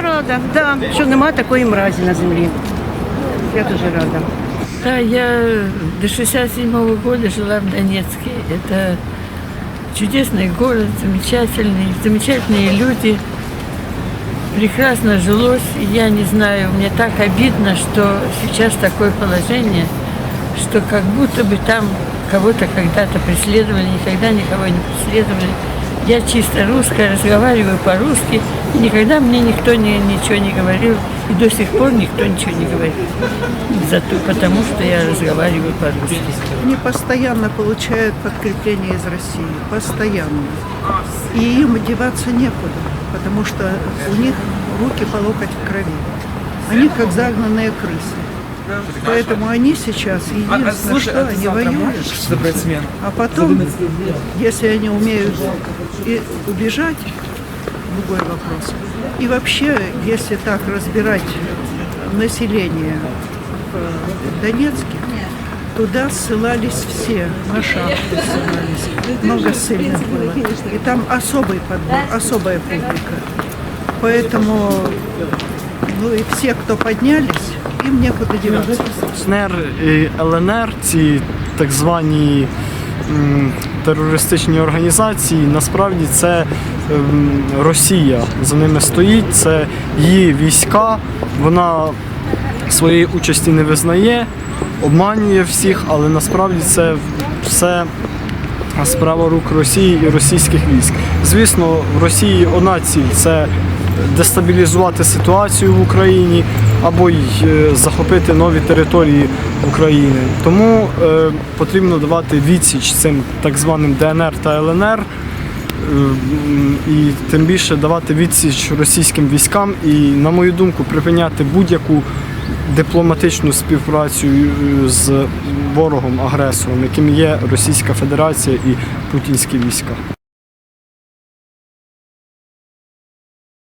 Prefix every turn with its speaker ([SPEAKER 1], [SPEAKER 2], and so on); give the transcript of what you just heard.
[SPEAKER 1] Я рада, да, що немає такої мразі на землі. Я дуже рада.
[SPEAKER 2] Да, я до 67 года жила в Донецке. Это чудесный город, замечательный, замечательные люди. Прекрасно жилось. И Я не знаю, мне так обидно, что сейчас такое положение, что как будто бы там кого-то когда-то преследовали, никогда никого не преследовали. Я чисто русская, разговариваю по-русски, и никогда мне никто не, ничего не говорил, и до сих пор никто ничего не говорит. Зато потому, что я разговариваю по-русски.
[SPEAKER 3] Они постоянно получают подкрепление из России. Постоянно. И им деваться некуда, потому что у них руки по локоть в крови. Они как загнанные крысы. Поэтому они сейчас единственное, что они воюют.
[SPEAKER 4] забрать смену.
[SPEAKER 3] А потом, если они умеют и убежать, другой вопрос. И вообще, если так разбирать население в Донецке, туда ссылались все, на шахты ссылались, много ссыльных было. И там особый подбор, особая публика. Поэтому, ну и все, кто поднялись, им некуда деваться.
[SPEAKER 5] СНР і ЛНР, ці так звані терористичні організації, насправді це ем, Росія за ними стоїть, це її війська, вона своєї участі не визнає, обманює всіх, але насправді це все справа рук Росії і російських військ. Звісно, в Росії одна ціль це дестабілізувати ситуацію в Україні або й е, захопити нові території України. Тому е, потрібно давати відсіч цим так званим ДНР та ЛНР. е, І тим більше давати відсіч російським військам і, на мою думку, припиняти будь-яку дипломатичну співпрацю з ворогом, агресором, яким є Російська Федерація і путінські війська.